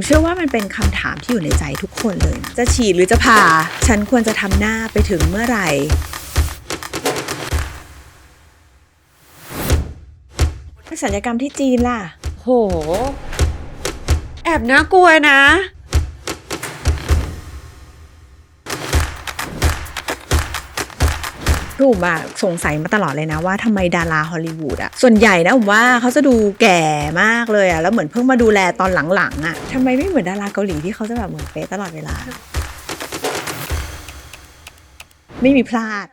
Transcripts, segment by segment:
ผมเชื่อว่ามันเป็นคำถามที่อยู่ในใจทุกคนเลย จะฉีดหรือจะผ่า ฉันควรจะทำหน้าไปถึงเมื่อไหร่สัญญกรรมที่จีนล่ะ โห แอบน่ากลัวนะ ถูกอะสงสัยมาตลอดเลยนะว่าทำไมดาราฮอลลีวูดอะส่วนใหญ่นะผมว่าเขาจะดูแก่มากเลยอะแล้วเหมือนเพิ่งมาดูแลตอนหลังๆอะทำไมไม่เหมือนดาราเกาหลีที่เขาจะแบบเหมือนเป๊ะตลอดเวลา ไม่มีพลาด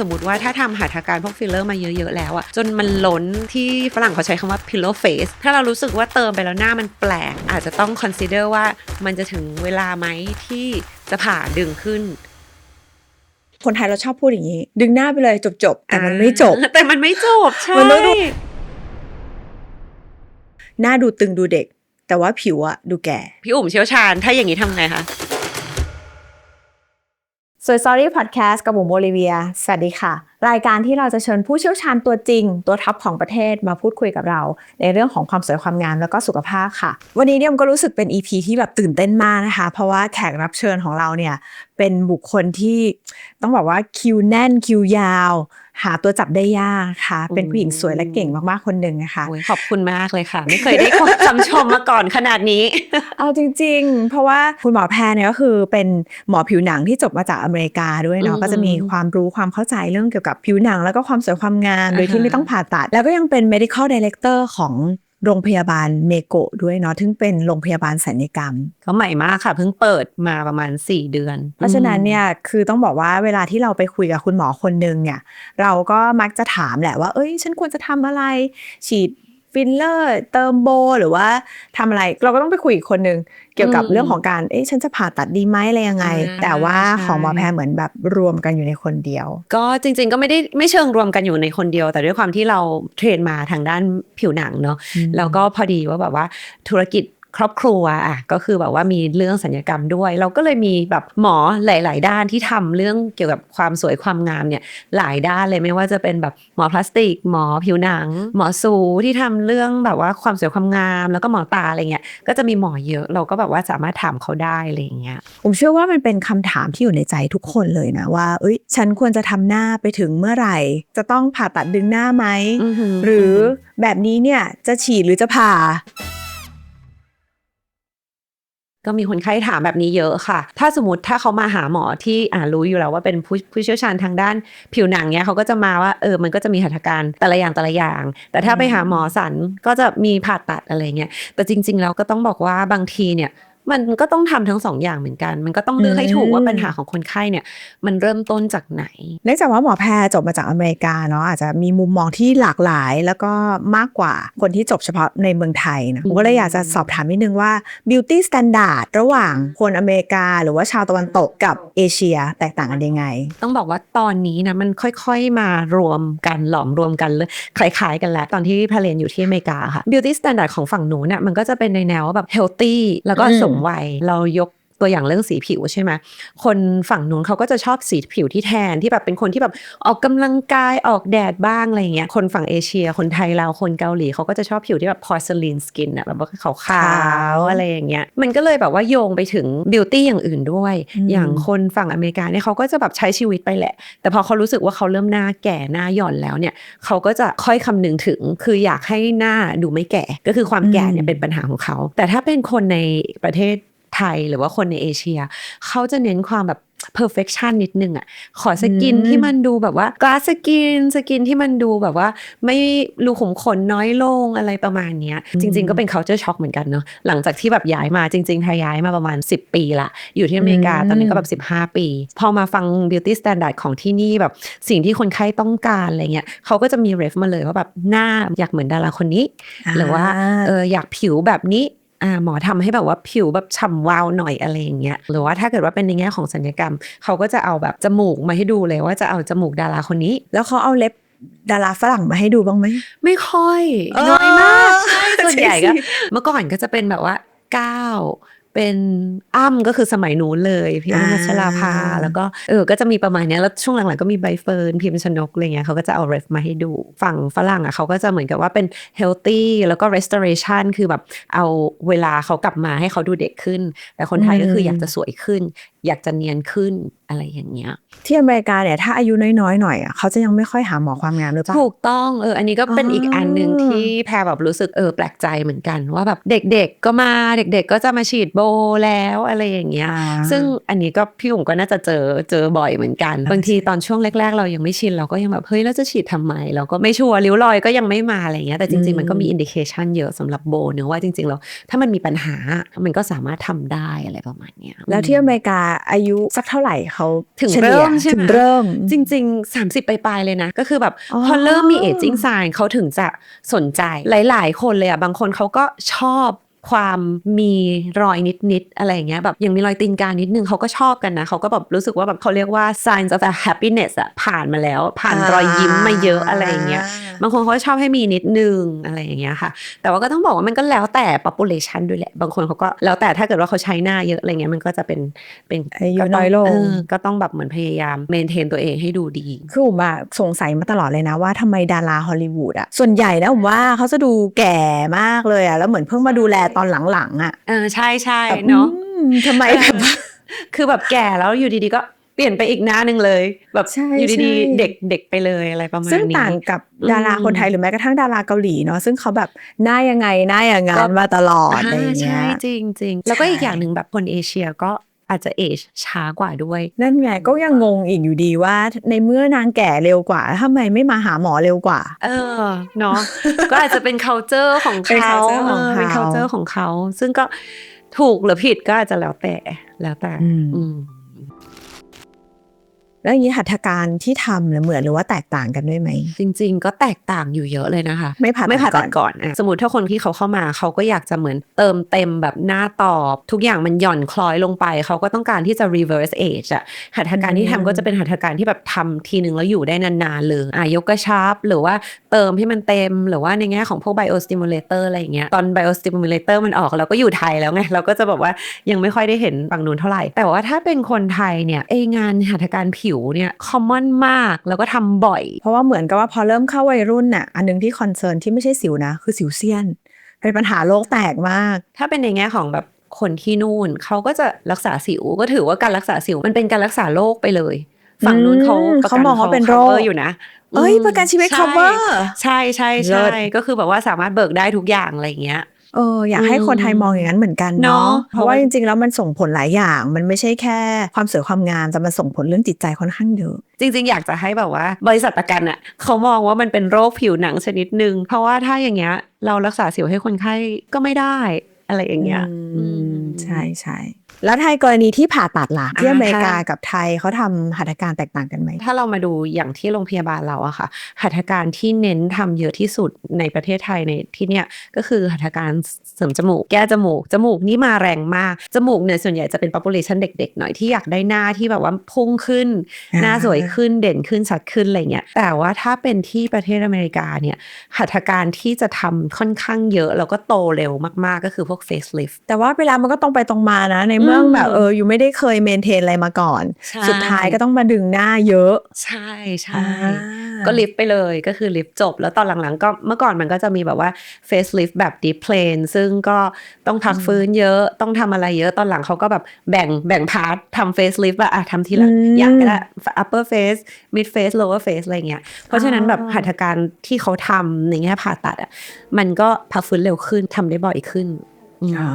สมมติว่าถ้าทำหัตถการพวกฟิลเลอร์มาเยอะๆแล้วอะจนมันล้นที่ฝรั่งเขาใช้คำว่า pillow face ถ้าเรารู้สึกว่าเติมไปแล้วหน้ามันแปลก อาจจะต้อง consider ว่ามันจะถึงเวลาไหมที่จะผ่าดึงขึ้น คนไทยเราชอบพูดอย่างนี้ ดึงหน้าไปเลยจบๆ แต่มันไม่จบ แต่มันไม่จบ ใช่มันต้องดูหน้าดูตึงดูเด็ก แต่ว่าผิวอะดูแก่ พี่อุ๋มเชี่ยวชาญ ถ้าอย่างนี้ทำไงคะสวย Sorry Podcast กับบุ๋มโบลิเวีย สวัสดีค่ะ รายการที่เราจะเชิญผู้เชี่ยวชาญตัวจริง ตัวท็อปของประเทศมาพูดคุยกับเรา ในเรื่องของความสวยความงามแล้วก็สุขภาพค่ะ วันนี้เนี่ยมก็รู้สึกเป็น EP ที่แบบตื่นเต้นมากนะคะ เพราะว่าแขกรับเชิญของเราเนี่ยเป็นบุคคลที่ต้องบอกว่าคิวแน่นคิวยาวหาตัวจับได้ยากค่ะ เป็นผู้หญิงสวยและเก่งมากๆคนหนึ่งนะคะโอ้ยขอบคุณมากเลยค่ะ ไม่เคยได้คำชมมาก่อนขนาดนี้ เอาจริง ๆ เพราะว่าคุณหมอแพรเนี่ยก็คือเป็นหมอผิวหนังที่จบมาจากอเมริกาด้วยเนาะอืมก็จะมีความรู้ความเข้าใจเรื่องเกี่ยวกับผิวหนัง แล้วก็ความสวยความงามอ่าฮะโดยที่ไม่ต้องผ่าตัด แล้วก็ยังเป็น medical director ของ โรงพยาบาลเมโกะด้วยเนาะซึ่งเป็นโรงพยาบาลสัญญกรรม ก็ใหม่มากค่ะ เพิ่งเปิดมาประมาณ 4 เดือน เพราะฉะนั้นเนี่ยคือต้องบอกว่าเวลาที่เราไปคุยกับคุณหมอคนหนึ่งเนี่ย เราก็มักจะถามแหละว่า เอ้ย ฉันควรจะทำอะไร ฉีด ฟิลเลอร์ เติมโบ หรือว่าทำอะไร เราก็ต้องไปคุยอีกคนหนึ่งเกี่ยวกับอืมเรื่องของการ เอ้ยฉันจะผ่าตัดดีไหมอะไรยังไงอ่าแต่ว่าใช่ของหมอแพรเหมือนแบบรวมกันอยู่ในคนเดียว ก็จริง ๆ ก็ไม่ได้ไม่เชิงรวมกันอยู่ในคนเดียว แต่ด้วยความที่เราเทรนมาทางด้านผิวหนังเนาะอืมแล้วก็พอดีว่าแบบว่าธุรกิจ ครอบครัวอะก็คือแบบว่ามีเรื่องสัญญกรรมด้วย เราก็เลยมีแบบหมอหลาย ๆ ด้านที่ทำเรื่องเกี่ยวกับความสวยความงามเนี่ยหลายด้านเลยไม่ว่าจะเป็นแบบหมอพลาสติก หมอผิวหนัง หมอสูที่ทำเรื่องแบบว่าความสวยความงาม แล้วก็หมอตาอะไรเงี้ยก็จะมีหมอเยอะเราก็แบบว่าสามารถถามเขาได้อะไรอย่างเงี้ยผมเชื่อว่ามันเป็นคำถามที่อยู่ในใจทุกคนเลยนะว่าเอ้ยฉันควรจะทำหน้าไปถึงเมื่อไหร่ จะต้องผ่าตัดดึงหน้าไหมอือหือหรือแบบนี้เนี่ยจะฉีดหรือจะผ่า ก็มีคนไข้ถามแบบนี้เยอะค่ะ ถ้าสมมติถ้าเขามาหาหมอที่อ่ารู้อยู่แล้วว่าเป็นผู้ผู้เชี่ยวชาญทางด้านผิวหนังเนี้ยเขาก็จะมาว่าเออมันก็จะมีหัตถการแต่ละอย่างแต่ละอย่าง แต่ถ้าไปหาหมอสันก็จะมีผ่าตัดอะไรเงี้ยแต่จริง ๆ แล้วก็ต้องบอกว่าบางทีเนี่ย มันก็ต้องทำทั้งสองอย่างเหมือนกัน มันก็ต้องเลือกให้ถูกว่าอืมปัญหาของคนไข้เนี่ย มันเริ่มต้นจากไหนเนื่องจากว่าหมอแพรจบมาจากอเมริกาเนาะอาจจะมีมุมมองที่หลากหลาย แล้วก็มากกว่าคนที่จบเฉพาะในเมืองไทยนะผมก็เลยอยากจะสอบถามนิดนึงว่า beauty standard ระหว่างคนอเมริกา หรือว่าชาวตะวันตกกับเอเชีย แตกต่างกันยังไง ต้องบอกว่าตอนนี้นะมันค่อยๆมารวมกันหลอมรวมกันเลยคล้ายๆกันแล้วตอนที่พาเรียนอยู่ที่อเมริกาค่ะ beauty standard ของฝั่งนู้นน่ะมันก็จะเป็นในแนวว่าแบบ healthy แล้วก็อืมงวัย เรายก ตัวอย่างเรื่องสีผิวใช่ไหมคนฝั่งนู้นเขาก็จะชอบสีผิวที่แทนที่แบบเป็นคนที่แบบออกกำลังกายออกแดดบ้างอะไรเงี้ยคนฝั่งเอเชีย คนไทยเราคนเกาหลีเขาก็จะชอบผิวที่แบบ porcelain skin อะแบบว่าขาวๆอะไรอย่างเงี้ยมันก็เลยแบบว่าโยงไปถึง beauty อย่างอื่นด้วยอืมอย่างคนฝั่งอเมริกาเนี่ยเขาก็จะแบบใช้ชีวิตไปแหละ แต่พอเขารู้สึกว่าเขาเริ่มหน้าแก่หน้าหย่อนแล้วเนี่ยเขาก็จะค่อยคำนึงถึงคืออยากให้หน้าดูไม่แก่ก็คือความแก่เนี่ยอืมเป็นปัญหาของเขา แต่ถ้าเป็นคนในประเทศไทยหรือว่าคนในเอเชีย เขาจะเน้นความแบบ perfection นิดนึงอะ ขอสกินอืมที่มันดูแบบว่ากลาสสกิน สกินที่มันดูแบบว่า ไม่รูขุมขนน้อยลงอะไรประมาณเนี้ย จริง ๆ ก็เป็น culture shock เหมือนกันเนาะ หลังจากที่แบบย้ายมาจริงๆไทยย้ายมาประมาณ 10 ปีละ อยู่ที่อเมริกาอืมตอนนี้ก็แบบ 15 ปี พอมาฟัง beauty standard ของที่นี่แบบสิ่งที่คนไข้ต้องการอะไรเงี้ยเขาก็จะมี ref มาเลยว่าแบบหน้าอยากเหมือนดาราคนนี้ หรือว่าเอออยากผิวแบบนี้ อ่าหมอทำให้แบบว่าผิวแบบฉ่ำวาวหน่อยอะไรอย่างเงี้ยหรือว่าถ้าเกิดว่าเป็นในแง่ของสัญญกรรม เขาก็จะเอาแบบจมูกมาให้ดูเลยว่าจะเอาจมูกดาราคนนี้ แล้วเขาเอาเล็บดาราฝรั่งมาให้ดูบ้างไหม ไม่ค่อยเออน้อยมากใช่ส่วนใหญ่ก็ใช่สิเมื่อก่อนก็จะเป็นแบบว่าเก้า เป็นอ้ำก็คือสมัยนู้นเลย พี่อ้ำอ่าพัชราภาแล้วก็เออก็จะมีประมาณเนี้ยแล้วช่วงหลังๆก็มีใบเฟิร์นพิมพ์ชนกอะไรเงี้ยเขาก็จะเอาเรฟมาให้ดูฝั่งฝรั่งอะเขาก็จะเหมือนกับว่าเป็น healthy แล้วก็ restoration คือแบบเอาเวลาเขากลับมาให้เขาดูเด็กขึ้น แต่คนไทยก็คืออยากจะสวยขึ้น อยากจะเนียนขึ้น อะไรอย่างเงี้ย ที่อเมริกาเนี่ยถ้าอายุน้อยๆหน่อยอะเขาจะยังไม่ค่อยหาหมอความงามหรือเปล่าถูกต้องเอออันนี้ก็เป็นอ๋ออีอีกอันหนึ่งที่แพรแบบรู้สึกเออแปลกใจเหมือนกัน ว่าแบบเด็กๆก็มาเด็ก ๆ ก็จะมาฉีดโบแล้วอะไรอย่างเงี้ยอ่าซึ่งอันนี้ก็พี่อุ๋มก็น่าจะเจอเจอบ่อยเหมือนกัน บางทีตอนช่วงแรก ๆ เรายังไม่ชินเราก็ยังแบบเฮ้ยเราจะฉีดทำไมเราก็ไม่ชัวร์ริ้วรอยก็ยังไม่มาอะไรเงี้ยแต่จริงๆมันก็มีอินดิเคชันเยอะสำหรับโบเนื้อะว่าจริงๆเราถ้ามันมีปัญหามันก็สามารถทำได้อะไรประมาณเนี้ยแล้วที่อเมริกาอายุสักเท่าไหร่เขาถึงฉลี่ยเริ่มใช่ไหมถึงเริ่ม จริง ๆ 30ปลายๆเลยนะ ก็คือแบบอ๋อพอเริ่มมีเอจจิ้ง i ายเขาถึงจะสนใจหลาย ๆ คนเลยอะบางคนเขาก็ชอบ ความมีรอยนิดๆอะไรอย่างเงี้ยแบบยังมีรอยตีนกานิดนึงเขาก็ชอบกันนะเขาก็แบบรู้สึกว่าแบบเขาเรียกว่า signs of a happiness อะผ่านมาแล้ว ผ่านรอยยิ้มมาเยอะอะไรอย่างเงี้ยบางคนเขาก็ชอบให้มีนิดนึงอะไรอย่างเงี้ยค่ะ แต่ว่าก็ต้องบอกว่ามันก็แล้วแต่ population ด้วยแหละ บางคนเขาก็แล้วแต่ถ้าเกิดว่าเขาใช้หน้าเยอะอะไรเงี้ยมันก็จะเป็นเป็นอายุก็ต้น้อยลงเก็ต้องแบบเหมือนพยายามเมนเทนตัวเองให้ดูดีคือผมอะสงสัยมาตลอดเลยนะว่าทำไมดาราฮอลลีวูดอะส่วนใหญ่นะผมว่าเขาจะดูแก่มากเลยอะแล้วเหมือนเพิ่งมาดูแลตอนหลังๆอะเออใช่ใช่แบบเนาะอืมทำไมแบบคือแบบแก่แล้วอยู่ดีๆก็เปลี่ยนไปอีกหน้าหนึ่งเลย แบบใช่อยู่ดีใช่ๆเด็กเด็กไปเลยอะไรประมาณซึ่งนี้ต่างกับอืมดาราคนไทยหรือแม้กระทั่งดาราเกาหลีเนาะซึ่งเขาแบบหน้ายังไงหน้าอย่างงั้ก็นมาตลอดอะไรอย่างเงี้ใช่ยจริงจริงๆแล้วก็ใช่อีกอย่างหนึ่งแบบคนเอเชียก็ อาจจะเอจช้ากว่าด้วย นั่นไงก็ยังงงอีกอยู่ดีว่า ในเมื่อนางแก่เร็วกว่าทำไมไม่มาหาหมอเร็วกว่า เออเนาะก็อาจจะเป็น culture ของเป็นเขา culture ของเออเป็นเขา culture ของเขา ซึ่งก็ถูกหรือผิดก็อาจจะแล้วแต่แล้วแต่อืมอืม แล้วอย่างนี้หัตถการที่ทำเนี่ยเหมือนหรือว่าแตกต่างกันด้วยไหม จริง ๆ ก็แตกต่างอยู่เยอะเลยนะคะ ไม่ผ่าตัดไม่ผ่าตัดก่อนก่อนอะสมมติถ้าคนที่เขาเข้ามาเขาก็อยากจะเหมือนเติมเต็มแบบหน้าตอบ ทุกอย่างมันหย่อนคล้อยลงไป เขาก็ต้องการที่จะ reverse age อะหัตถการที่ทำก็จะเป็นหัตถการที่แบบทำทีหนึ่งแล้วอยู่ได้นานๆเลยอะยกกระชับ หรือว่าเติมให้มันเต็ม หรือว่าในแง่ของพวก biostimulator อะไรอย่างเงี้ยตอน biostimulator มันออกเราก็อยู่ไทยแล้วไงเราก็จะแบบว่ายังไม่ค่อยได้เห็นฝั่งนู้นเท่าไหร่ แต่ว่าถ้าเป็นคนไทยเนี่ยไองานหัตถการผิวเนี่ย common มากแล้วก็ทำบ่อย เพราะว่าเหมือนกับว่าพอเริ่มเข้าวัยรุ่นน่ะอันหนึงที่คอนเซิร์นที่ไม่ใช่สิวนะ คือสิวเซียน เป็นปัญหาโลกแตกมาก ถ้าเป็นในแง่ของแบบคนที่นู่นเขาก็จะรักษาสิวก็ถือว่าการรักษาสิวมันเป็นการรักษาโรคไปเลย ฝั่งนู้นเขาอืมประเขากันมองว่าเป็นโรค cover อยู่นะเอ้ยมประกันชีวิตใช่ cover ใช่ใช่เลิใช่ศก็คือแบบว่าสามารถเบิกได้ทุกอย่างอะไรอย่างเงี้ย เอออยากให้อืมคนไทยมองอย่างนั้นเหมือนกันเนเนาะอะเพราะว่าเพราะว่าจริงๆแล้วมันส่งผลหลายอย่าง มันไม่ใช่แค่ความสวยความงามแต่มันส่งผลเรื่องจิตใจค่อนข้างเยอะจริง ๆ อยากจะให้แบบว่า บริษัทประกันอะเขามองว่ามันเป็นโรคผิวหนังชนิดหนึ่งเพราะว่าถ้าอย่างเงี้ยเรารักษาสิวให้คนไข้ก็ไม่ได้ อะไรอย่างเงี้ยอืมอืม ใช่ใช่แล้วไทยกรณีที่ผ่าตัดล่ะที่อ่าอเมริกาค่ะกับไทยเขาทำหัตถการแตกต่างกันไหม ถ้าเรามาดูอย่างที่โรงพยาบาลเราอะค่ะ หัตถการที่เน้นทำเยอะที่สุดในประเทศไทยในที่เนี้ยก็คือหัตถการเสริมจมูก แก้จมูก จมูกนี่มาแรงมาก จมูกเนี่ยส่วนใหญ่จะเป็น population เด็ก ๆ หน่อยที่อยากได้หน้าที่แบบว่าพุ่งขึ้นอ่าหน้าสวยขึ้นเด่นขึ้นชัดขึ้นอะไรเงี้ยแต่ว่าถ้าเป็นที่ประเทศอเมริกาเนี่ยหัตถการที่จะทำค่อนข้างเยอะแล้วก็โตเร็วมากๆก็คือพวก facelift แต่ว่าเวลามันก็ตรงไปตรงมานะ ในเมื่ออืมแบบเอออยู่ไม่ได้เคยเมนเทนอะไรมาก่อนใช่สุดท้ายก็ต้องมาดึงหน้าเยอะ ใช่ใช่อ่าก็ลิฟต์ไปเลยก็คือลิฟต์จบ แล้วตอนหลังๆ ก็เมื่อก่อนมันก็จะมีแบบว่า face lift แบบ deep plane ซึ่งก็ต้องพักฟื้นเยอะต้องทำอะไรเยอะตอนหลังเขาก็แบบแบ่งแบ่งพาร์ททำ face lift อะอะทำทีละอืมอย่างก็ได้ upper face mid face lower face อะไรเงี้ยเพราะฉะนั้นแบบอ่าหัตถการที่เขาทำในแง่ผ่าตัดอะมันก็พักฟื้นเร็วขึ้นทำได้บ่อยขึ้นอืมอ่า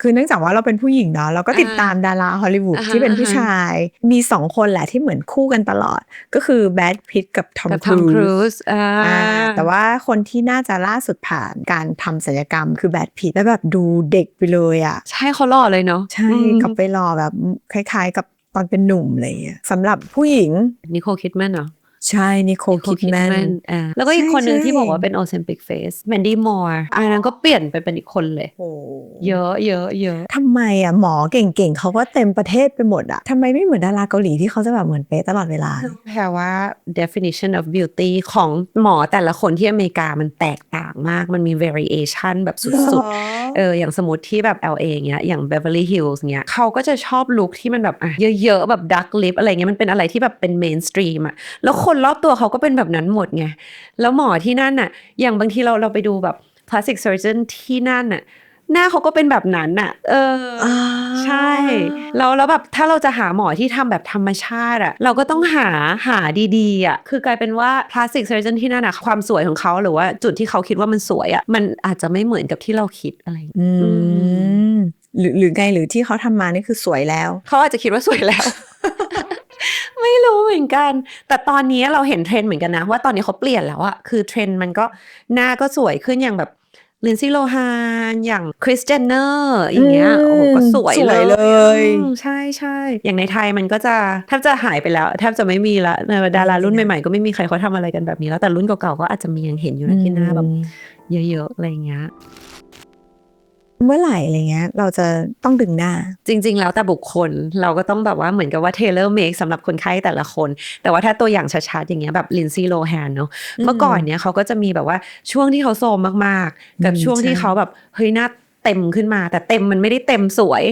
คือเนื่องจากว่าเราเป็นผู้หญิงเนาะเราก็ติดอ่าตามดาราฮอลลีวูดอ่าฮะที่เป็นผู้อ่าฮะชาย มีสองคนแหละที่เหมือนคู่กันตลอด ก็คือแบดพิตกับทอมกับคทอมครูรูซซอ่าอ่าแต่ว่าคนที่น่าจะล่าสุดผ่านการทำศัลยกรรมคือแบดพิตแล้วแบบดูเด็กไปเลยอะ ใช่เขาหล่อเลยเนาะใช่อืมกลับไปรอแบบคล้าย ๆ กับตอนเป็นหนุ่มอะไรอย่างเลยสำหรับผู้หญิงนิโคลคิดแมนเหรอ ใช่นิโคลคิดแมน Kidman อ่าแล้วก็อีกคนหนึ่งใช่ที่บอกว่าเป็น Ozempic face Mandy Moore อันนั้นก็เปลี่ยนไปเป็นอีกคนเลยโอ้เยอะเยอะเยอะทำไมอะหมอเก่งๆ เขาก็เต็มประเทศไปหมดอะทำไมไม่เหมือนดาราเกาหลีที่เขาจะแบบเหมือนเป๊ะตลอดเวลาแปลว่า definition of beauty ของหมอแต่ละคนที่อเมริกามันแตกต่างมากมันมี variation แบบสุดๆเอออย่างสมมติที่แบบ LA เงี้ยอย่าง Beverly Hills เงี้ยเขาก็จะชอบลุคที่มันแบบอะเยอะๆแบบ dark lip อะไรเงี้ยมันเป็นอะไรที่แบบเป็น mainstream อะแล้วคนรอบตัวเขาก็เป็นแบบนั้นหมดไง แล้วหมอที่นั่นน่ะ อย่างบางทีเราเราไปดูแบบ plastic surgeon ที่นั่นน่ะ หน้าเขาก็เป็นแบบนั้นน่ะ เออออ่าใช่แล้วแล้วแบบถ้าเราจะหาหมอที่ทำแบบธรรมชาติอะเราก็ต้องหาหาดีๆอะคือกลายเป็นว่า plastic surgeon ที่นั่นอะความสวยของเขาหรือว่าจุดที่เขาคิดว่ามันสวยอะมันอาจจะไม่เหมือนกับที่เราคิดอะไรอย่างเงี้ยอืมหรือหรือไงหรือที่เขาทำมานี่คือสวยแล้ว เขาอาจจะคิดว่าสวยแล้วไม่ รู้เหมือนกัน แต่ตอนนี้เราเห็นเทรนด์เหมือนกันนะว่าตอนนี้เขาเปลี่ยนแล้วอะคือเทรนด์มันก็หน้าก็สวยขึ้นอย่างแบบลินซี่โลฮานอย่างคริสเจนเนอร์อย่างเงี้ยอืมโอ้โหก็สวยสวยเลยอืมใช่ใช่อย่างในไทยมันก็จะแทบจะหายไปแล้วแทบจะไม่มีละในดารารุ่นใหม่ๆก็ไม่มีใครเขาทำอะไรกันแบบนี้แล้วแต่รุ่นเก่าๆก็อาจจะมียังเห็นอยู่นะที่หน้าแบบเยอะๆอะไรอย่างเงี้ย เมื่อไหร่อะไรเงี้ย เราจะต้องดึงหน้า จริง ๆ แล้วแต่บุคคลเราก็ต้องแบบว่าเหมือนกับว่าเทเลอร์เมคสำหรับคนไข้แต่ละคน แต่ว่าถ้าตัวอย่างชัดๆอย่างเงี้ยแบบลินซี่โลแฮนเนาะอืมเมื่อก่อนเนี้ยเขาก็จะมีแบบว่าช่วงที่เขาโซมมากๆ กับอืมช่วงที่ใช่เขาแบบเฮ้ยหน้า เต็มขึ้นมา แต่เต็มมันไม่ได้เต็มสวย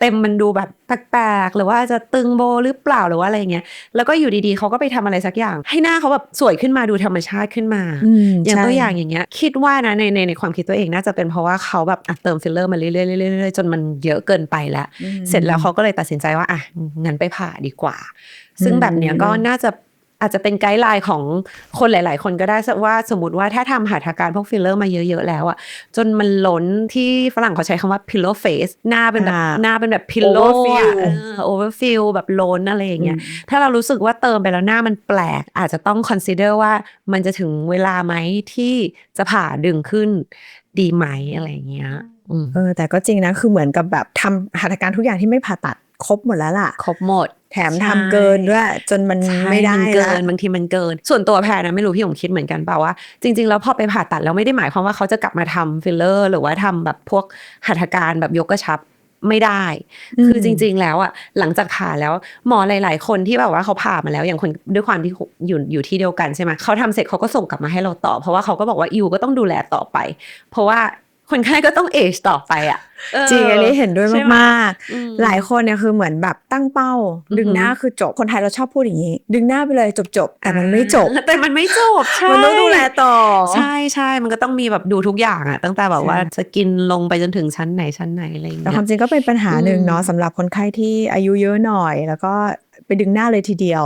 เต็มมันดูแบบแปลกๆหรือว่าจะตึงโบหรือเปล่าหรือว่าอะไรอย่างเงี้ยแล้วก็อยู่ดีๆเขาก็ไปทำอะไรสักอย่าง ให้หน้าเขาแบบสวยขึ้นมาดูธรรมชาติขึ้นมามอย่างใช่ตัวอย่างอย่างเงี้ย คิดว่านะในในในความคิดตัวเองน่าจะเป็นเพราะว่าเขาแบบอะเติมฟิลเลอร์มาเรื่อยๆเรื่อยๆเรื่อยๆจนมันเยอะเกินไปแล้วอืมเสร็จแล้วเขาก็เลยตัดสินใจว่าอะงั้นไปผ่าดีกว่า ซึ่งแบบเนี้ยก็น่าจะ อาจจะเป็นไกด์ไลน์ของคนหลาย ๆ คนก็ได้ว่าสมมติว่าถ้าทำหัตถการพวกฟิลเลอร์มาเยอะ ๆ แล้วอะจนมันล้นที่ฝรั่งเขาใช้คำว่า pillow face หน้าเป็นแบบอ่าหน้าเป็นแบบ pillow อะ Overfill เออ overfill แบบล้นอะไรอย่างเงี้ยอืมถ้าเรารู้สึกว่าเติมไปแล้วหน้ามันแปลก อาจจะต้อง consider ว่ามันจะถึงเวลาไหมที่จะผ่าดึงขึ้นดีไหมอะไรอย่างเงี้ยอืมเออแต่ก็จริงนะคือเหมือนกับแบบทำหัตถการทุกอย่างที่ไม่ผ่าตัด ครบหมดแล้วล่ะ ครบหมด แถมทำเกินด้วย จนมันใช่ไม่ได้นเกิละนบางทีมันเกิน ส่วนตัวแพรนะไม่รู้พี่ผมคิดเหมือนกันเปล่าว่า จริง ๆ แล้วพอไปผ่าตัดแล้วไม่ได้หมายความว่าเขาจะกลับมาทำฟิลเลอร์ หรือว่าทำแบบพวกหัตถการแบบยกกระชับไม่ได้อืมคือจริง ๆ แล้วอะ หลังจากผ่าแล้วหมอหลาย ๆ คนที่แบบว่าเขาผ่ามาแล้ว อย่างคนด้วยความที่อยู่อยู่ที่เดียวกันใช่ไหมเขาทำเสร็จเขาก็ส่งกลับมาให้เราต่อ เพราะว่าเขาก็บอกว่าอิวก็ต้องดูแลต่อไป เพราะว่า คนไข้ก็ต้องเอจต่อไปอะเออจริงอันนี้เห็นด้วยใช่ไหมากอืมๆหลายคนเนี่ยคือเหมือนแบบตั้งเป้าอือหือดึงหน้าคือจบคนไทยเราชอบพูดอย่างนี้ ดึงหน้าไปเลยจบๆแต่มันไม่จบ แต่มันไม่จบใช่มันต้องดูแลต่อ ใช่ใช่มันก็ต้องมีแบบดูทุกอย่างอะตั้งแต่แบบว่าใช่สกินลงไปจนถึงชั้นไหนชั้นไหนอะไรอย่างแต่เงี้ความจริงก็เป็นปัญหาหนึ่งอืมเนาะสำหรับคนไข้ที่อายุเยอะหน่อย แล้วก็ไปดึงหน้าเลยทีเดียว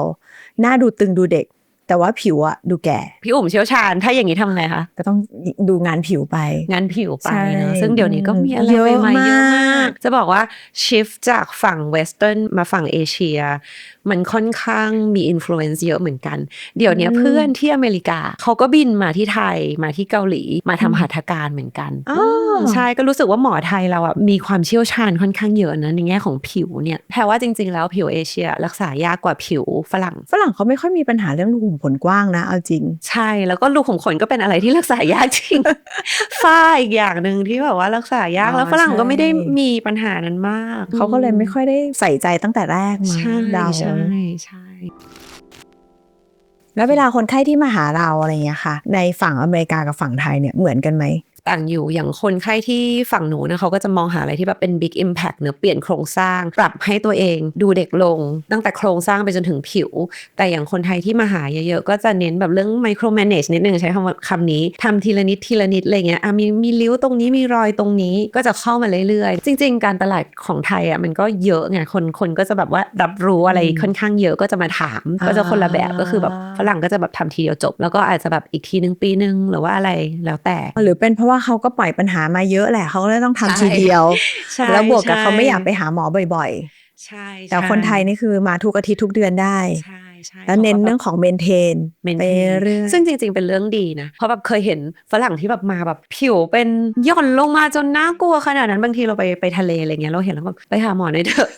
หน้าดูตึงดูเด็ก แต่ว่าผิวอะดูแก่ พี่อุ๋มเชี่ยวชาญ ถ้าอย่างนี้ทำไงคะก็ต้องดูงานผิวไป งานผิวไปใช่เนอะซึ่งเดี๋ยวนี้ก็มีอะไรเยอะใหม่ๆเยอะมามากกจะบอกว่าชิฟจากฝั่งเวสเทิร์นมาฝั่งเอเชีย มันค่อนข้างมีอิ f l u เ n c e เยอะเหมือนกัน เดี๋ยวนี้อืมเพื่อนที่อเมริกา เขาก็บินมาที่ไทยมาที่เกาหลีมาทำหัตถการเหมือนกันอ๋อใช่ก็รู้สึกว่าหมอไทยเราอะมีความเชี่ยวชาญค่อนข้างเยอะนะในแง่ของผิวเนี่ยแปลว่าจริง ๆ แล้วผิวเอเชีย รักษายากกว่าผิวฝรั่ง ฝรั่งเขาไม่ค่อยมีปัญหาเรื่องรูขุมขนกว้างนะ เอาจริง ใช่แล้วก็รูขุมขนก็เป็นอะไรที่รักษายากจริง ฝ้าอีกอย่างหนึ่งที่แบบว่ารักษายากอ๋อแล้วฝรั่งก็ไม่ได้ใช่มีปัญหานั้นมาก เขาก็เลยไม่ค่อยได้ใส่ใจตั้งแต่แรกมาใช่เดาใช่ใช่แล้วเวลาคนไข้ที่มาหาเราอะไรเงี้ยค่ะ ในฝั่งอเมริกากับฝั่งไทยเนี่ยเหมือนกันไหม ต่างอยู่อย่างคนไข้ที่ฝั่งหนูนะเขาก็จะมองหาอะไรที่แบบเป็น big impact เนอะเปลี่ยนโครงสร้าง ปรับให้ตัวเองดูเด็กลง ตั้งแต่โครงสร้างไปจนถึงผิว แต่อย่างคนไทยที่มาหาเยอะๆ ก็จะเน้นแบบเรื่อง micro manage นิดนึงใช้คำว่าคำนี้ทำทีละนิดทีละนิดอะไรเงี้ยอะมีมีริ้วตรงนี้มีรอยตรงนี้ก็จะเข้ามาเรื่อยๆ จริง ๆ การตลาดของไทยอะมันก็เยอะไงคนคนก็จะแบบว่ารับรู้อะไรอืมค่อนข้างเยอะก็จะมาถาม ก็จะคนละแบบก็คือแบบฝรั่งก็จะแบบทำทีเดียวจบ แล้วก็อาจจะแบบอีกทีนึงปีนึงหรือว่าอะไรแล้วแต่หรือเป็นเพราะว่าเขาก็ปล่อยปัญหามาเยอะแหละเขาก็เลยต้องทำใช่ทีเดียวใช่แล้วบวกกับใช่เขาไม่อยากไปหาหมอบ่อยใช่ๆแต่คนไทยนี่คือมาทุกอาทิตย์ทุกเดือนได้ใช่ใช่แล้วเน้นขาก็แบบเรื่องของเมนเทน maintain ไปเรื่อยซึ่งจริง ๆ เป็นเรื่องดีนะ เพราะแบบเคยเห็นฝรั่งที่แบบมาแบบผิวเป็นหย่อนลงมาจนน่ากลัวขนาดนั้นบางทีเราไปไปทะเลอะไรเงี้ยเราเห็นแล้วแบบไปหาหมอหน่อยเถอะ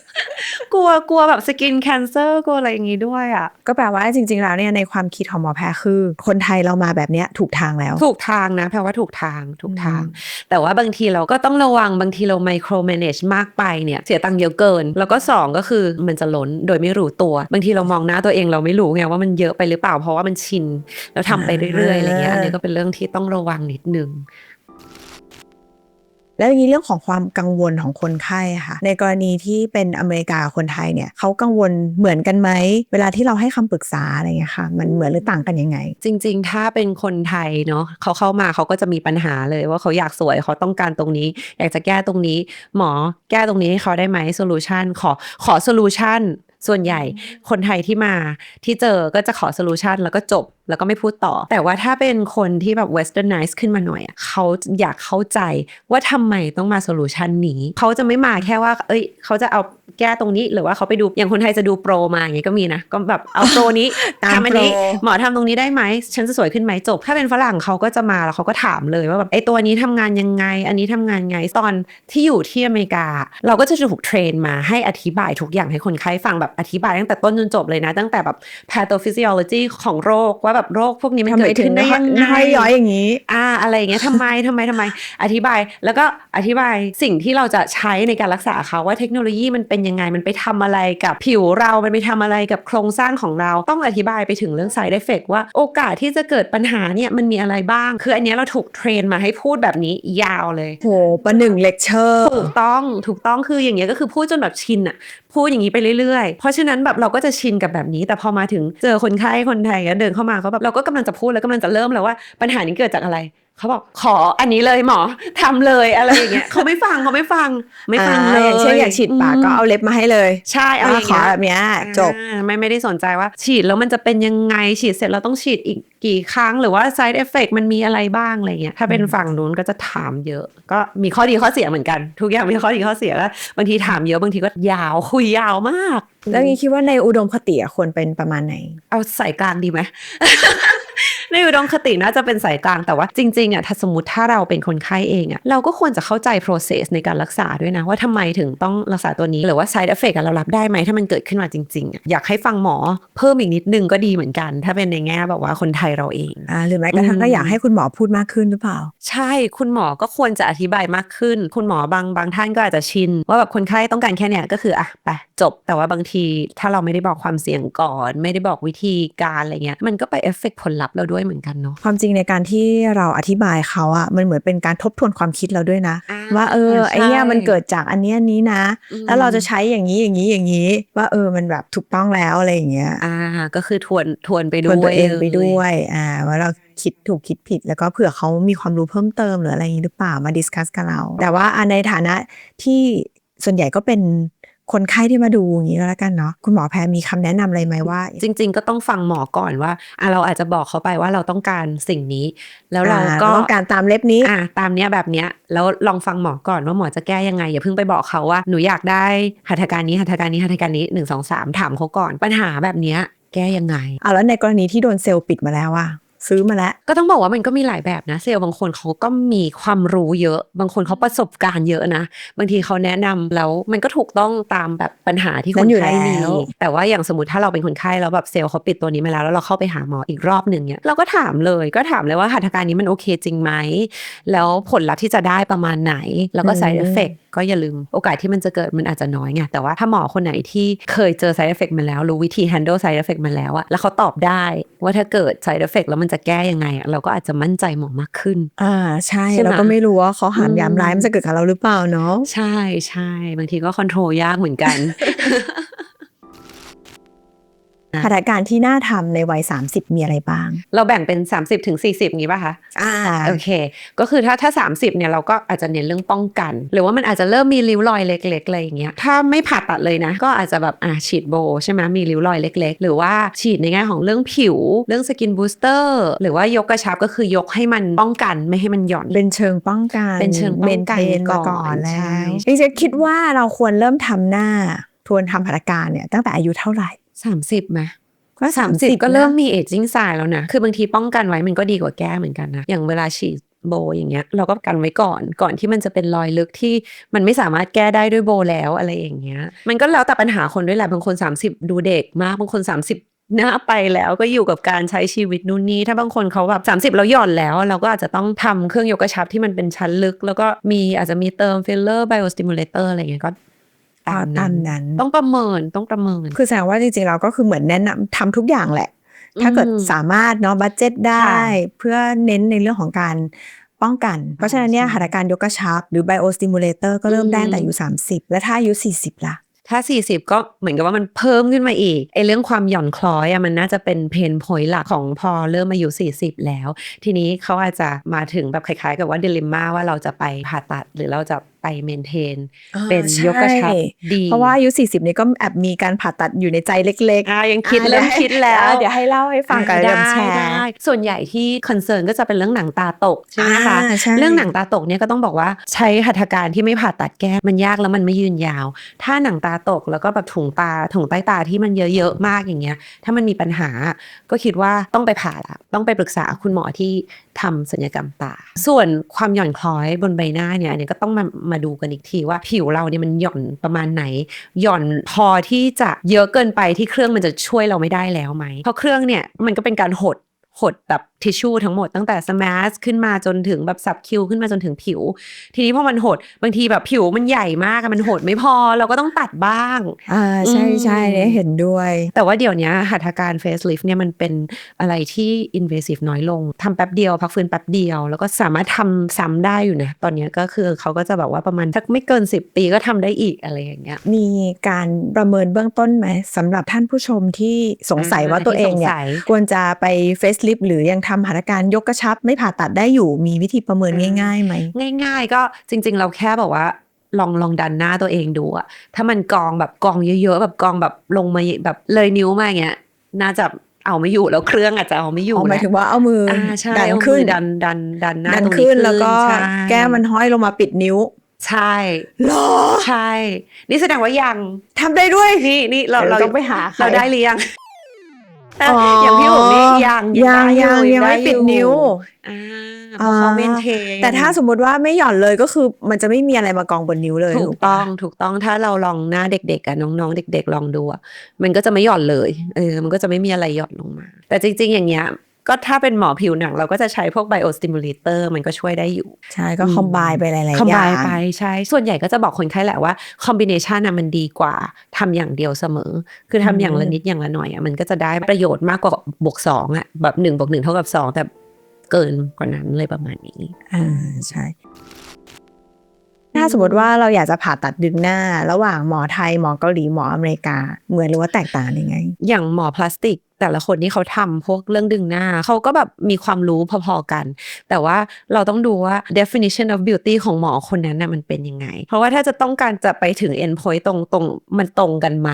กลัวกลัวแบบสกินแคนเซอร์กลัวอะไรอย่างงี้ด้วยอะ ก็แปลว่าจริง ๆ แล้วเนี่ยในความคิดของหมอแพรคือ คนไทยเรามาแบบเนี้ยถูกทางแล้ว ถูกทางนะแปลว่าถูกทางถูกทางอืมแต่ว่าบางทีเราก็ต้องระวังบางทีเราไมโคร a ม a g e มากไปเนี่ยเสียตังค์เยอะเกิน แล้วก็สองก็คือมันจะล้นโดยไม่รู้ตัว บางทีเรามองหน้าตัวเองเราไม่รู้ไงว่ามันเยอะไปหรือเปล่าเพราะว่ามันชินแล้วทำไปเรื่อยๆอะไรเงี้ยอันนี้ก็เป็นเรื่องที่ต้องระวังนิดนึง แล้วอย่างนี้เรื่องของความกังวลของคนไข้ค่ะ ในกรณีที่เป็นอเมริกาคนไทยเนี่ยเขากังวลเหมือนกันไหม เวลาที่เราให้คำปรึกษาอะไรเงี้ยค่ะ มันเหมือนหรือต่างกันยังไง จริง ๆ ถ้าเป็นคนไทยเนาะเขาเข้ามาเขาก็จะมีปัญหาเลยว่าเขาอยากสวยเขาต้องการตรงนี้ อยากจะแก้ตรงนี้ หมอแก้ตรงนี้ให้เขาได้ไหมโซลูชันขอขอโซลูชัน ส่วนใหญ่คนไทยที่มาที่เจอก็จะขอโซลูชันแล้วก็จบแล้วก็ไม่พูดต่อ แต่ว่าถ้าเป็นคนที่แบบ westernize ขึ้นมาหน่อยอะเขาอยากเข้าใจว่าทำไมต้องมาโซลูชันนี้เขาจะไม่มาแค่ว่า เอ้ย เขาจะเอาแก้ตรงนี้หรือว่าเขาไปดูอย่างคนไทยจะดูโปรมาอย่างงี้ก็มีนะ ก็แบบเอาโปรนี้ตามทำอันนี้โปรหมอทำตรงนี้ได้ไหมฉันจะสวยขึ้นไหมจบ ถ้าเป็นฝรั่งเขาก็จะมาแล้วเขาก็ถามเลยว่าแบบไอ้ตัวนี้ทำงานยังไง อันนี้ทำงานไงตอนที่อยู่ที่อเมริกา เราก็จะถูกเทรนมาให้อธิบายทุกอย่างให้คนไข้ฟังแบบอธิบายตั้งแต่ต้นจนจบเลยนะ ตั้งแต่แบบ pathophysiology ของโรคว่าแบบโรคพวกนี้มันทำไมเกิดถึขึ้งนได้ยังไงห้อยย้อยอย่างนี้ อ่าอะไรอย่างเงี้ยทำไมทำไมทำไม อธิบายแล้วก็อธิบายสิ่งที่เราจะใช้ในการรักษาเขาว่าเทคโนโลยีมันเป็นยังไงมันไปทำอะไรกับผิวเรา มันไปทำอะไรกับโครงสร้างของเรา ต้องอธิบายไปถึงเรื่อง side effect ว่าโอกาสที่จะเกิดปัญหาเนี่ยมันมีอะไรบ้าง คืออันเนี้ยเราถูกเทรนมาให้พูดแบบนี้ยาวเลยโหประหนึ่งเลคเชอร์ถูกต้องถูกต้องคืออย่างเงี้ยก็คือพูดจนแบบชินอะ พูดอย่างนี้ไปเรื่อยๆ เพราะฉะนั้นแบบเราก็จะชินกับแบบนี้ แต่พอมาถึงเจอคนไข้คนไทยก็เดินเข้ามาเขาแบบเราก็กำลังจะพูดแล้วกำลังจะเริ่มแล้วว่าปัญหานี้เกิดจากอะไร เขาบอกขออันนี้เลยหมอทำเลยอะไรอย่างเงี้ยเขาไม่ฟังเขาไม่ฟังไม่ฟังอ่าเลยอย่างเช่นอยากฉีดปากก็เอาเล็บมาให้เลย ใช่เอาอ่าอย่างขอเงี้ยแบบเนี้ยจบอ่าไม่ไม่ได้สนใจว่า ฉีดแล้วมันจะเป็นยังไงฉีดเสร็จเราต้องฉีดอีกกี่ครั้งหรือว่า side effect มันมีอะไรบ้างอะไรเงี้ยถ้าเป็นฝั่งนู้นก็จะถามเยอะ ก็มีข้อดีข้อเสียเหมือนกัน ทุกอย่างมีข้อดีข้อเสียก็บางทีถามเยอะบางทีก็ยาวคุยยาวมาก แล้วนี้คิดว่าในอุดมคติอะควรเป็นประมาณไหน เอาสายกลางดีไหมในอุดมคติน่าจะเป็นสายกลางแต่ว่าจริงๆอะถ้าสมมติถ้าเราเป็นคนไข้เองอะเราก็ควรจะเข้าใจ process ในการรักษาด้วยนะ ว่าทำไมถึงต้องรักษาตัวนี้หรือว่า side effect อะเรารับได้ไหมถ้ามันเกิดขึ้นมาจริงๆอะอยากให้ฟังหมอเพิ่มอีกนิดนึงก็ดีเหมือนกัน ถ้าเป็นในแง่แบบว่าคนไทยเราเองอ่าหรือแม้กระทั่งอืมก็อยากให้คุณหมอพูดมากขึ้นหรือเปล่า ใช่คุณหมอก็ควรจะอธิบายมากขึ้น คุณหมอบางบางท่านก็อาจจะชิน ว่าแบบคนไข้ต้องการแค่เนี้ยก็คืออะไปจบ แต่ว่าบางทีถ้าเราไม่ได้บอกความเสี่ยงก่อน ไม่ได้บอกวิธีการอะไรเงี้ยมันก็ไปเอฟเฟกผลลัพธ์เราด้วยเหมือนกันเนาะความจริงในการที่เราอธิบายเขาอะมันเหมือนเป็นการทบทวนความคิดเราด้วยนะอ่าว่าเออไอ้เนี่ยใช่มันเกิดจากอันเนี้ยอันนี้นะอืมแล้วเราจะใช้อย่างนี้อย่างนี้อย่างนี้ ว่าเออมันแบบถูกต้องแล้วอะไรอย่างเงี้ยอ่าก็คือทวนทวนไปทด้วนวยตัวเองไปลด้วยอ่าว่าเราคิดถูกคิดผิดแล้วก็เผื่อเขามีความรู้เพิ่มเติมหรืออะไรอย่างนี้หรือเปล่ามาดิสคัสกับเรา แต่ว่าอะในฐานะที่ส่วนใหญ่ก็เป็น คนไข้ที่มาดูอย่างนี้ก็แล้วกันเนาะคุณหมอแพรมีคำแนะนำอะไรไหมว่า จริง ๆ ก็ต้องฟังหมอก่อนว่าอะเราอาจจะบอกเขาไปว่าเราต้องการสิ่งนี้ แล้วเราอ่ก็ต้องการตามเล็บนี้อะตามเนี้ยแบบเนี้ยแล้วลองฟังหมอก่อนว่าหมอจะแก้ยังไง อย่าเพิ่งไปบอกเขาว่าหนูอยากได้หัตถการนี้หัตถการนี้หัตถการนี้หนึ่งสองสามถามเขาก่อนปัญหาแบบเนี้ยแก้ยังไงเอาแล้วในกรณีที่โดนเซลล์ปิดมาแล้วอะ ซื้อมาแล้ว ก็ต้องบอกว่ามันก็มีหลายแบบนะ เซลล์บางคนเขาก็มีความรู้เยอะ บางคนเขาประสบการณ์เยอะนะ บางทีเขาแนะนำแล้วมันก็ถูกต้องตามแบบปัญหาที่คนั่นนอยู่ไข้มีแล้วแต่ว่าอย่างสมมติถ้าเราเป็นคนไข้แล้วแบบเซลล์เขาปิดตัวนี้มาแล้วแล้วเราเข้าไปหาหมออีกรอบหนึ่งเนี่ยเราก็ถามเลยก็ถามเลยว่าหัตถการนี้มันโอเคจริงไหมแล้วผลลัพธ์ที่จะได้ประมาณไหน แล้วก็ side effect ก็อย่าลืมโอกาสที่มันจะเกิดมันอาจจะน้อยไงแต่ว่าถ้าหมอคนไหนที่เคยเจอ side effect มาแล้ว รู้วิธี handle side effect มาแล้วอะแล้วเขาตอบได้ว่าถ้าเกิด side effect แล้วมันจะแก้ยังไงอะเราก็อาจจะมั่นใจหมอมากขึ้น อ่าใช่ใช่ไหมเราก็ไม่รู้ว่าเขาหามอืมยามร้ายมันจะเกิดกับเราหรือเปล่าเนาะใช่ใช่บางทีก็คอนโทรลยากเหมือนกัน หัตถการที่น่าทำในวัย 30 มีอะไรบ้าง เราแบ่งเป็น 30ถึง40อย่างนี้ป่ะคะอ่าโอเค ก็คือถ้าถ้า 30 เนี่ยเราก็อาจจะเน้นเรื่องป้องกัน หรือว่ามันอาจจะเริ่มมีริ้วรอยเล็กๆอะไรอย่างเงี้ยถ้าไม่ผ่าตัดเลยนะ ก็อาจจะแบบอะฉีดโบใช่ไหมมีริ้วรอยเล็ก ๆ หรือว่าฉีดในแง่ของเรื่องผิว เรื่องสกินบูสเตอร์หรือว่ายกกระชับก็คือยกให้มันป้องกันไม่ให้มันหย่อน เป็นเชิงป้องกันเป็นเชิงป้องกันเมนเทนมาก่ก่ออนนแล้ใช่วจริงๆคิดว่าเราควรเริ่มทำหน้าทวนทำหัตถการเนี่ยตั้งแต่อายุเท่าไหร่ 30ไหมก็ก็สามสิบ30ก็เริ่มนะมีเอจจิ้งสายแล้วนะ คือบางทีป้องกันไว้มันก็ดีกว่าแก้เหมือนกันนะ อย่างเวลาฉีดโบอย่างเงี้ย เราก็กันไว้ก่อนก่อนที่มันจะเป็นรอยลึกที่มันไม่สามารถแก้ได้ด้วยโบแล้วอะไรอย่างเงี้ย มันก็แล้วแต่ปัญหาคนด้วยแหละบางคน 30 ดูเด็กมากบางคน 30หน้าไปแล้วก็อยู่กับการใช้ชีวิตนู่นนี่ถ้าบางคนเขาแบบ30 แล้วหย่อนแล้ว เราก็อาจจะต้องทำเครื่องยกกระชับที่มันเป็นชั้นลึก แล้วก็มีอาจจะมีเติมฟิลเลอร์ไบโอสติมูเลเตอร์อะไรอย่างเงี้ยก็ ตามตานั้มนนั้น ต้องประเมินต้องประเมิน คือแสดงว่าจริงๆเราก็คือเหมือนแนะนำทำทุกอย่างแหละ ถ้าเกิดอืมสามารถเนาะบัตเจ็ตได้ค่ะเพื่อเน้นในเรื่องของการป้องกัน เพราะฉะนั้นเนี่ยใช่หัตถการยกกระชับ หรือไบโอสติมูเลเตอร์ก็เริ่มได้อืมตั้งแต่อายุ 30 และถ้าอายุ 40ล่ะถ้า 40 ก็เหมือนกับว่ามันเพิ่มขึ้นมาอีกไอ้เรื่องความหย่อนคล้อยอะมันน่าจะเป็นเพนพอยต์หลักของพอเริ่มอายุ40 แล้ว ทีนี้เขาอาจจะมาถึงแบบคล้ายๆ กับว่าเดลิมม่าว่าเราจะไปผ่าตัดหรือเราจะ ไปเมนเทน เป็นใช่ยกกระชับดี เพราะว่าอายุ 40 นี่ก็แอบมีการผ่าตัดอยู่ในใจเล็กอ่ายังคิดอ่าเริ่มคิดแล้ว เดี๋ยวให้เล่าให้ฟังกันได้เริ่มแชร์ได้ส่วนใหญ่ที่คอนเซิร์นก็จะเป็นเรื่องหนังตาตกใช่ไหมคะอ่าใช่เรื่องหนังตาตกเนี่ยก็ต้องบอกว่าใช้หัตถการที่ไม่ผ่าตัดแก้มันยากแล้วมันไม่ยืนยาว ถ้าหนังตาตกแล้วก็แบบถุงตาถุงใต้ตาที่มันเยอะๆมากอย่างเงี้ย ถ้ามันมีปัญหาก็คิดว่าต้องไปผ่าละต้องไปปรึกษาคุณหมอที่ทำศัลยกรรมตา ส่วนความหย่อนคล้อยบนใบหน้าเนี่ยอันนี้ก็ต้องมามาดูกันอีกทีว่าผิวเราเนี่ยมันหย่อนประมาณไหน หย่อนพอที่จะเยอะเกินไปที่เครื่องมันจะช่วยเราไม่ได้แล้วไหมเพราะเครื่องเนี่ยมันก็เป็นการหด หดแบบทิชชู่ทั้งหมดตั้งแต่สมาสขึ้นมาจนถึงแบบสับคิวขึ้นมาจนถึงผิว ทีนี้พอมันหดบางทีแบบผิวมันใหญ่มากอะมันหดไม่พอเราก็ต้องตัดบ้าง อ่าใช่ใช่อืมเนี่ยเห็นด้วย แต่ว่าเดี๋ยวนี้หัตถการ facelift เนี่ยมันเป็นอะไรที่ invasive น้อยลงทำแป๊บเดียว พักฟื้นแป๊บเดียว แล้วก็สามารถทำซ้ำได้อยู่นะ ตอนนี้ก็คือเขาก็จะแบบว่าประมาณสักไม่เกิน 10 ปีก็ทำได้อีกอะไรอย่างเงี้ยมีการประเมินเบื้องต้นไหมสำหรับท่านผู้ชมที่สงสัยว่าตัวเองเนี่ยที่สงสัยควรจะไปเฟซลิฟหรือยังทำหัตถการยกกระชับ ไม่ผ่าตัดได้อยู่มีวิธีประเมินง่ายๆไหมง่าย ๆ ก็จริง ๆ เราแค่แบบว่าลองลองดันหน้าตัวเองดูอะถ้ามันกองแบบกองเยอะๆแบบกองแบบลงมาแบบเลยนิ้วมาอย่างเงี้ยน่าจะเอาไม่อยู่แล้วเครื่องอาจจะเอาไม่อยู่เอาหมายแล้วถึงว่าเอามือออ่าใช่ดันเอามือขึ้นดันดันดันหน้าดันตรงนี้ขึ้นแล้วก็ใช่แก้มมันห้อยลงมาปิดนิ้ว ใช่หรอใช่ นี่แสดงว่ายังทำได้ด้วยนี่นี่เราเดี๋ยวเราต้องไปหาใครเราได้หรือยัง อ๋อออย่างพี่ผมนี่ยังยังได้อยังยังไม่ด้อปิดนิ้วอ่าเพราะเขาเมนเทนแต่ถ้าสมมุติว่าไม่หย่อนเลยก็คือมันจะไม่มีอะไรมากองบนนิ้วเลยถูกปะต้องถูกต้องถ้าเราลองหน้าเด็กๆกับน้องๆเด็ก ๆ ลองดูอะมันก็จะไม่หย่อนเลยเออมันก็จะไม่มีอะไรหย่อนลงมา แต่จริง ๆ อย่างเงี้ย ก็ถ้าเป็นหมอผิวหนัง เราก็จะใช้พวกไบโอสติมูลเตอร์มันก็ช่วยได้อยู่ ใช่ก็อืมคอมไบไปหลายๆอย่างคอมไบไปใช่ ส่วนใหญ่ก็จะบอกคนไข้แหละว่าคอมบิเนชันอะมันดีกว่าทำอย่างเดียวเสมอ คือทำอย่างละนิดอย่างละหน่อยอะมันก็จะได้ประโยชน์มากกว่าบวกสองอะแบบหนึ่งบวกหนึ่งเท่ากับสองแต่เกินกว่านั้นเลยประมาณนี้อ่าใช่ ถ้าสมมติว่าเราอยากจะผ่าตัดดึงหน้า ระหว่างหมอไทยหมอเกาหลีหมออเมริกา เหมือนหรือว่าแตกต่างยังไง อย่างหมอพลาสติกแต่ละคนที่เขาทำพวกเรื่องดึงหน้า เขาก็แบบมีความรู้พอๆกัน แต่ว่าเราต้องดูว่า definition of beauty ของหมอคนนั้นน่ะมันเป็นยังไง เพราะว่าถ้าจะต้องการจะไปถึง end point ตรงตรงมันตรงกันไหม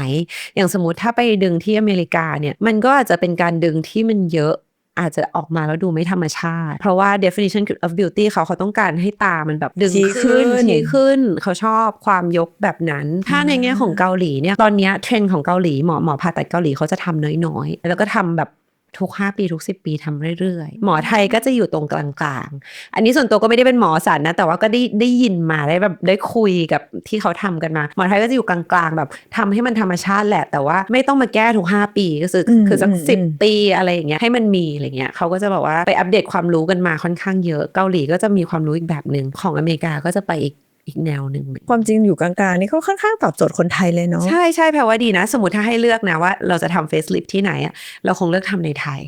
อย่างสมมติถ้าไปดึงที่อเมริกาเนี่ยมันก็อาจจะเป็นการดึงที่มันเยอะ อาจจะออกมาแล้วดูไม่ธรรมชาติ เพราะว่า definition of beauty เขาเขาต้องการให้ตามันแบบดึงชี้ขึ้ขึ้นนชี้ขึ้น เขาชอบความยกแบบนั้น ถ้าในแง่ของเกาหลีเนี่ย ตอนเนี้ยเทรนด์ของเกาหลีหมอหมอผ่าตัดเกาหลีเขาจะทำน้อยๆ แล้วก็ทำแบบ ทุก 5 ปีทุก 10 ปีทำเรื่อยๆ หมอไทยก็จะอยู่ตรงกลางๆ อันนี้ส่วนตัวก็ไม่ได้เป็นหมอสันนะ แต่ว่าก็ได้ได้ยินมาได้แบบได้คุยกับที่เขาทำกันมา หมอไทยก็จะอยู่กลางๆ แบบทำให้มันธรรมชาติแหละ แต่ว่าไม่ต้องมาแก้ทุก 5 ปีก็คืออมคือสักอืมสิบอืมปีอะไรอย่างเงี้ยให้มันมีอะไรเงี้ยเขาก็จะแบบว่าไปอัปเดตความรู้กันมาค่อนข้างเยอะ เกาหลีก็จะมีความรู้อีกแบบหนึ่งของอเมริกาก็จะไปอีก อีกแนวหนึ่งความจริงอยู่กลางๆ นี่เขาค่อนข้างตอบโจทย์คนไทยเลยเนาะใช่ใช่แปลว่าดีนะ สมมติถ้าให้เลือกนะว่าเราจะทำเฟซลิฟที่ไหนอะเราคงเลือกทำในไทย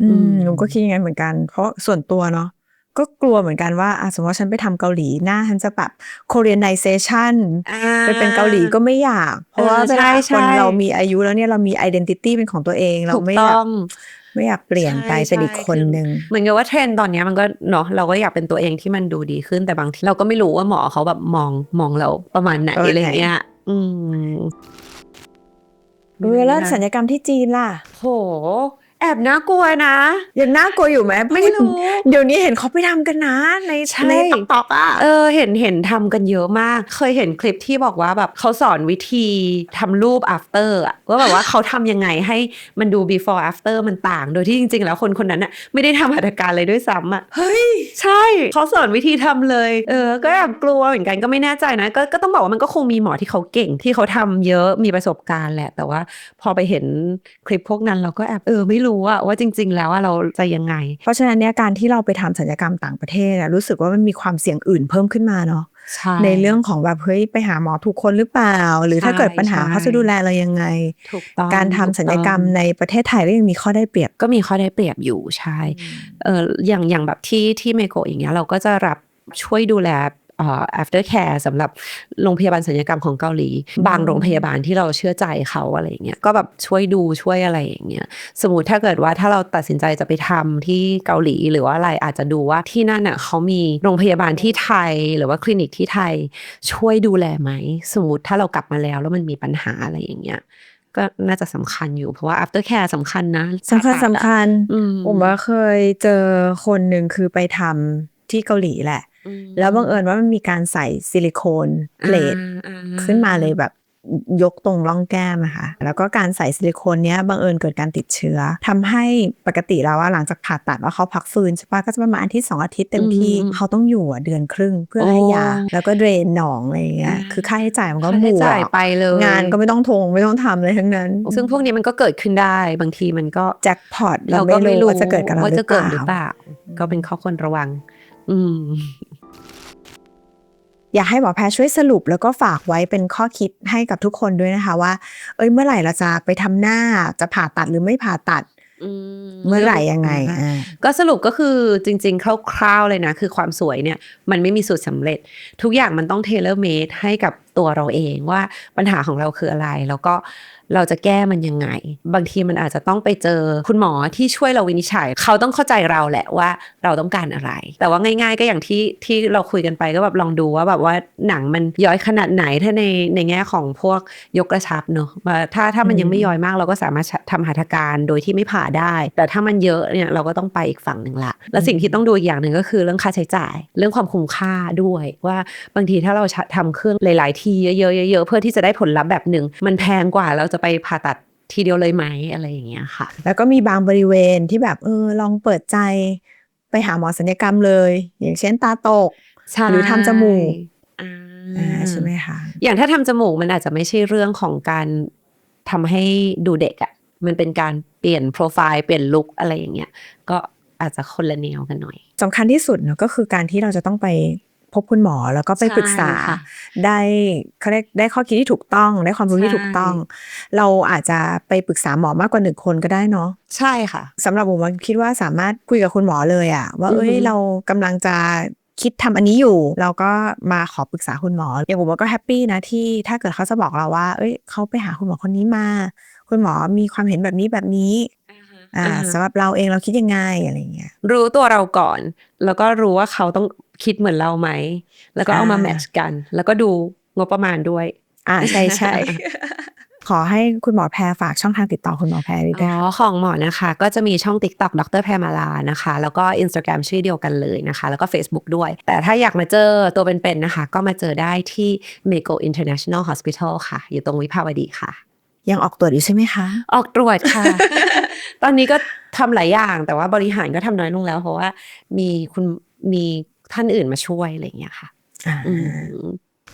อือืมมหนูก็คิดอย่างนั้นเหมือนกัน เพราะส่วนตัวเนาะก็กลัวเหมือนกันว่าอะสมมติว่าฉันไปทำเกาหลีหน้าฉันจะแบบ Koreanization ไปเป็นเกาหลีก็ไม่อยาก เพราะว่าเออเวลาใช่คใช่นเรามีอายุแล้วเนี่ยเรามี identity เป็นของตัวเอง เราถูกไม่ต้อยาอกง ไม่อยากเปลี่ยนไปใช่เป็นอีกใช่คนคือหนึ่งเหมือนกับว่าเทรนด์ตอนเนี้ยมันก็เนาะเราก็อยากเป็นตัวเองที่มันดูดีขึ้นแต่บางทีเราก็ไม่รู้ว่าหมอเขาแบบมองมองเราประมาณไหนเอออะไรอย่างเงี้ยอืมเวลาสัญญกรรมที่จีนล่ะ โห แอบน่ากลัวนะ ยังน่ากลัวอยู่ไหมไม่รู้เดี๋ยวนี้เห็นเขาไปทำกันนะ ในใช่ในติ๊กต็อกอะเออเห็นเห็นทำกันเยอะมาก เคยเห็นคลิปที่บอกว่าแบบเขาสอนวิธีทำรูป after อะว่าแบบว่าเขาทำยังไงให้มันดู before after มันต่าง โดยที่จริง ๆ แล้วคนคนนั้นอะไม่ได้ทำหัตถการเลยด้วยซ้ำอะเฮ้ยใช่เขาสอนวิธีทำเลย เออ ก็แอบกลัวเหมือนกันก็ไม่แน่ใจนะก็ก็ต้องบอกว่ามันก็คงมีหมอที่เขาเก่งที่เขาทำเยอะมีประสบการณ์แหละ แต่ว่าพอไปเห็นคลิปพวกนั้นเราก็แอบเออไม่รู้อะว่าจริง ๆ แล้วอะเราจะยังไง เพราะฉะนั้นเนี่ยการที่เราไปทำศัลยกรรมต่างประเทศอะรู้สึกว่ามันมีความเสี่ยงอื่นเพิ่มขึ้นมาเนาะใช่ในเรื่องของแบบเฮ้ยไปหาหมอถูกคนหรือเปล่า หรือถ้าใช่เกิดปัญหาใช่เขาจะดูแลเรายังไงถูกต้องการทำศัลยกรรมถูต้องในประเทศไทยก็ยังมีข้อได้เปรียบก็มีข้อได้เปรียบอยู่ใช่เอออย่างอย่างแบบที่ที่เมโกะอย่างเงี้ยเราก็จะรับช่วยดูแลเอ่อ after care สำหรับโรงพยาบาลศัลยกรรมของเกาหลี บางโรงพยาบาลที่เราเชื่อใจเขาอะไรอย่างเงี้ยก็แบบช่วยดูช่วยอะไรอย่างเงี้ยสมมติถ้าเกิดว่าถ้าเราตัดสินใจจะไปทำที่เกาหลีหรือว่าอะไรอาจจะดูว่าที่นั่นน่ะเขามีโรงพยาบาลที่ไทยหรือว่าคลินิกที่ไทยช่วยดูแลไหมสมมติถ้าเรากลับมาแล้วแล้วมันมีปัญหาอะไรอย่างเงี้ยก็น่าจะสำคัญอยู่เพราะว่า after care สำคัญนะสำคัญสำคัญอืมผมว่าเคยเจอคนหนึ่งคือไปทำที่เกาหลีแหละอืม แล้วบังเอิญว่ามันมีการใส่ซิลิโคนเพลทอ่าขึ้นมาเลยแบบยกตรงร่องแก้มอะค่ะแล้วก็การใส่ซิลิโคนเนี้ยบังเอิญเกิดการติดเชื้อทำให้ปกติแล้วว่าหลังจากผ่าตัดว่าเขาพักฟื้นใช่ปะก็จะประมาณอาทิตย์สองอาทิตย์เต็มที่เขาต้องอยู่อะเดือนครึ่งเพื่อให้ยา แล้วก็เดรนหนองอะไรอย่างเงี้ยคือค่าใช้จ่ายมันก็ค่าหใช้มู่จ่ายไปเลยงานก็ไม่ต้องทงไม่ต้องทำเลยทั้งนั้น ซึ่งพวกนี้มันก็เกิดขึ้นได้บางทีมันก็แจ็คพอตเราก็ไม่รู้ว่าจะเกิดกับเราว่าหรืจะอเปเกิดล่าหรือเปล่าก็เป็นข้อควรระวัง อืม อยากให้หมอแพทย์ช่วยสรุปแล้วก็ฝากไว้เป็นข้อคิดให้กับทุกคนด้วยนะคะ ว่า เอ้ยเมื่อไหร่เราจะไปทำหน้าจะผ่าตัดหรือไม่ผ่าตัดเมื่อไหร่ยังไงอ่าก็สรุปก็คือจริง ๆ คร่าวๆเลยนะ คือความสวยเนี่ย มันไม่มีสูตรสำเร็จ ทุกอย่างมันต้องเทเลอร์เมดให้กับ ตัวเราเองว่าปัญหาของเราคืออะไร แล้วก็เราจะแก้มันยังไง บางทีมันอาจจะต้องไปเจอคุณหมอที่ช่วยเราวินิจฉัย เขาต้องเข้าใจเราแหละว่าเราต้องการอะไร แต่ว่าง่าย ๆ ก็อย่างที่ที่เราคุยกันไปก็แบบลองดูว่าแบบว่าหนังมันย้อยขนาดไหนถ้าในในแง่ของพวกยกกระชับเนอะถ้าถ้ามันยังไม่ย้อยมากเราก็สามารถทำหัตถการโดยที่ไม่ผ่าได้ แต่ถ้ามันเยอะเนี่ยเราก็ต้องไปอีกฝั่งหนึ่งละ และสิ่งที่ต้องดูอีกอย่างหนึ่งก็คือเรื่องค่าใช้จ่าย เรื่องความคุ้มค่าด้วยว่าบางทีถ้าเราทำเครื่องหลาย ๆทีเยอะๆเยอะๆเพื่อที่จะได้ผลลัพธ์แบบหนึ่งมันแพงกว่าเราจะไปผ่าตัดทีเดียวเลยไหมอะไรอย่างเงี้ยค่ะ แล้วก็มีบางบริเวณที่แบบเออลองเปิดใจ ไปหาหมอศัลยกรรมเลย อย่างเช่นตาตก หรือทำจมูกอ่าอ่าใช่ไหมคะอย่างถ้าทำจมูกมันอาจจะไม่ใช่เรื่องของการทำให้ดูเด็กอะ่ะมันเป็นการเปลี่ยนโปรไฟล์เปลี่ยนลุคอะไรอย่างเงี้ยก็อาจจะคนละแนวกันหน่อยสำคัญที่สุดเนอะก็คือการที่เราจะต้องไป พบคุณหมอแล้วก็ไปใช่ปรึกษาค่ะได้เขาเรียกได้ข้อคิดที่ถูกต้อง ได้ความรู้ที่ใช่ถูกต้อง เราอาจจะไปปรึกษาหมอมากกว่าหนึ่งคนก็ได้เนาะใช่ค่ะสำหรับผมว่าคิดว่าสามารถคุยกับคุณหมอเลยอะว่าอือฮึเอ้ยเรากำลังจะคิดทำอันนี้อยู่ เราก็มาขอปรึกษาคุณหมออย่างผมว่าก็แฮปปี้นะที่ถ้าเกิดเขาจะบอกเราว่า เอ้ยเขาไปหาคุณหมอคนนี้มา คุณหมอมีความเห็นแบบนี้แบบนี้ อ่าสำหรับเราเองเราคิดยังไงอะไรอย่างเงี้ยรู้ตัวเราก่อน แล้วก็รู้ว่าเขาต้องคิดเหมือนเราไหม แล้วก็เอามาอ่าแมทช์กัน แล้วก็ดูงบประมาณด้วย อ่าใช่ใช่ขอให้คุณหมอแพรฝากช่องทางติดต่อคุณหมอแพรด้วยอ๋นะอของหมอนะคะ ก็จะมีช่อง TikTok ดรแพรมาลานะคะ แล้วก็ Instagram ชื่อเดียวกันเลยนะคะ แล้วก็ Facebook ด้วย แต่ถ้าอยากมาเจอตัวเป็นๆนะคะ ก็มาเจอได้ที่ Mego International Hospital ค่ะ อยู่ตรงวิภาวดีค่ะ ยังออกตรวจอยู่ใช่ไหมคะ ออกตรวจค่ะ ตอนนี้ก็ทำหลายอย่างแต่ว่าบริหารก็ทำน้อยลงแล้ว เพราะว่ามีคุณมีท่านอื่นมาช่วยอะไรอย่างเงี้ยค่ะอืม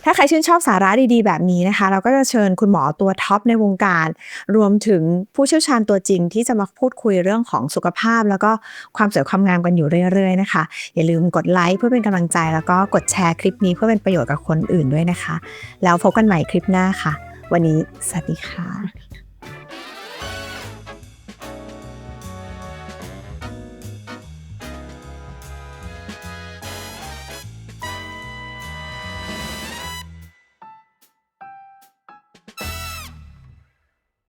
ถ้าใครชื่นชอบสาระดีๆ แบบนี้นะคะ เราก็จะเชิญคุณหมอตัวท็อปในวงการ รวมถึงผู้เชี่ยวชาญตัวจริงที่จะมาพูดคุยเรื่องของสุขภาพ แล้วก็ความสวยความงามกันอยู่เรื่อย ๆ นะคะ อย่าลืมกดไลค์เพื่อเป็นกำลังใจ แล้วก็กดแชร์คลิปนี้เพื่อเป็นประโยชน์กับคนอื่นด้วยนะคะ แล้วพบกันใหม่คลิปหน้าค่ะ วันนี้สวัสดีค่ะ